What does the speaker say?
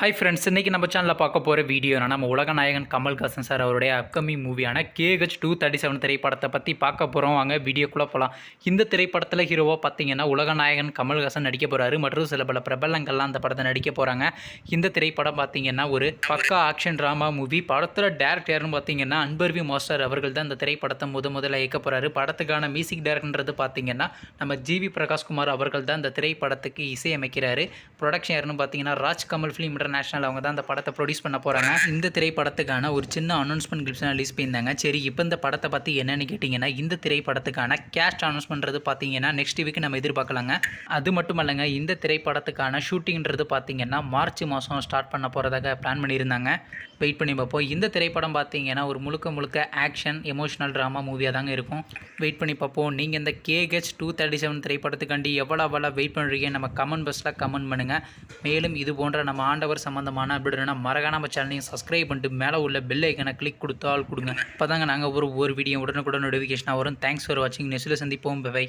Hi friends இன்றைக்கி நம்ம சேனலில் பார்க்க போகிற வீடியோ நம்ம உலகநாயகன் கமல்ஹாசன் சார் அவருடைய அப்கமிங் மூவியான கேஹெச் டூ தேர்ட்டி செவன் திரைப்படத்தை பற்றி பார்க்க போகிறோம் வாங்க வீடியோக்குள்ளே போகலாம் இந்த திரைப்படத்தில் ஹீரோவாக பார்த்தீங்கன்னா உலகநாயகன் கமல்ஹாசன் நடிக்க போகிறாரு மற்றும் சில பல பிரபலங்கள்லாம் அந்த படத்தை நடிக்க போகிறாங்க இந்த திரைப்படம் பார்த்தீங்கன்னா ஒரு பக்கா ஆக்ஷன் ட்ராமா மூவி படத்தில் டேரக்ட் யாருன்னு பார்த்தீங்கன்னா அன்பர்வி மாஸ்டர் அவர்கள் தான் இந்த திரைப்படத்தை முத முதல்ல இயக்க போகிறாரு படத்துக்கான மியூசிக் டேரக்டர்ன்றது பார்த்தீங்கன்னா நம்ம ஜிவி பிரகாஷ்குமார் அவர்கள் தான் இந்த திரைப்படத்துக்கு இசையமைக்கிறாரு. ப்ரொடக்ஷன் யாருன்னு பார்த்தீங்கன்னா ராஜ் கமல் ஃபிலிம் இன்டர்நேஷனல் அவங்க தான் அந்த படத்தை ப்ரொடியூஸ் பண்ண போகிறாங்க இந்த திரைப்படத்துக்கான ஒரு சின்ன அனௌன்ஸ்மெண்ட் கிளிப்ஸ் ரிலீஸ் பண்ணியிருந்தாங்க. சரி இப்போ இந்த படத்தை பற்றி என்னென்னு கேட்டிங்கன்னா இந்த திரைப்படத்துக்கான கேஸ்ட் அனௌன்ஸ்மெண்ட்றது பார்த்தீங்கன்னா நெக்ஸ்ட் வீக் நம்ம எதிர்பார்க்கலாங்க. அது மட்டும் இல்லைங்க இந்த திரைப்படத்துக்கான ஷூட்டிங்கிறது பார்த்தீங்கன்னா மார்ச் மாதம் ஸ்டார்ட் பண்ண போகிறதாக பிளான் பண்ணியிருந்தாங்க. வெயிட் பண்ணி பார்ப்போம். இந்த திரைப்படம் பார்த்தீங்கன்னா ஒரு முழுக்க முழுக்க ஆக்ஷன் எமோஷனல் ட்ராமா மூவியாக தாங்க இருக்கும். வெயிட் பண்ணி பார்ப்போம். நீங்கள் இந்த கேஹெச் டூ தேர்ட்டி செவன் திரைப்படத்துக்காண்டி எவ்வளோ எவ்வளோ வெயிட் பண்ணுறீங்க நம்ம கமெண்ட் பஸ்ஸில் கமெண்ட் பண்ணுங்கள் மேலும் இது போன்ற நம்ம ஆண்டவர் சம்மந்தமான அப்படின்னா மறக்காம நம்ம சேனலையும் சப்ஸ்கிரைப் பண்ணிட்டு மேலே உள்ள பெல் ஐக்கனை கிளிக் கொடுத்தால் கொடுங்க. அப்போ தாங்க நாங்கள் ஒரு ஒரு வீடியோ உடனுக்குடன் நோட்டிஃபிகேஷனாக வரும். தேங்க்ஸ் ஃபார் வாட்சிங் நெக்ஸ்ட்டில் சந்திப்போம். பை